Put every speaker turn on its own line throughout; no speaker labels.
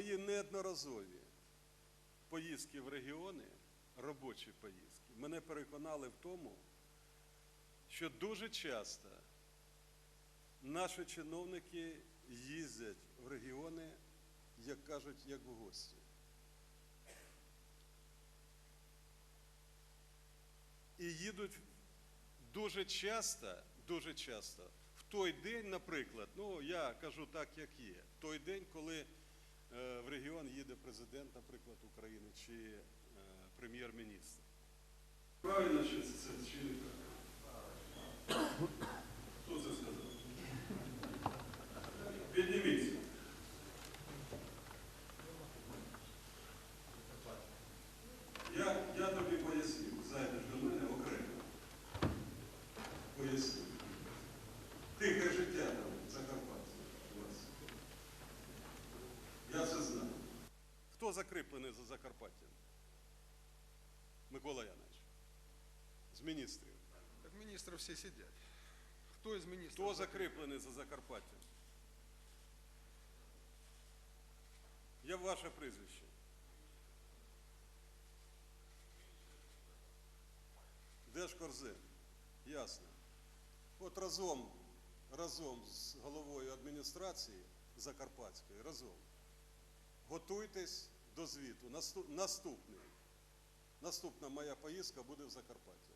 мої неодноразові поїздки в регіони, робочі поїздки, мене переконали в тому, що дуже часто наші чиновники їздять в регіони, як кажуть, як в гості. І їдуть дуже часто, дуже часто, в той день, наприклад, ну я кажу так, як є, той день, коли в регіон їде президент, наприклад, України чи е, прем'єр-міністр. Правильно, що це, це чи не так? Хто це сказав? Підніміться. Я, я тобі поясню, зайдеш до мене окремо. Поясню. Тихе життя там в Закарпатті у вас. Я це знаю. Хто закріплений за Закарпаттям? Микола Янович. З міністрів.
Так міністри всі сидять. Хто із міністрів?
Хто закріплений за Закарпаттям? Я ваше прізвище. Держкорзин. Ясно. От разом, разом з головою адміністрації Закарпатської, разом. Готуйтесь до звіту. Наступний. Наступна моя поїздка буде в Закарпаття.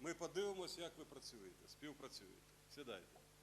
Ми подивимося, як ви працюєте, співпрацюєте. Сідайте.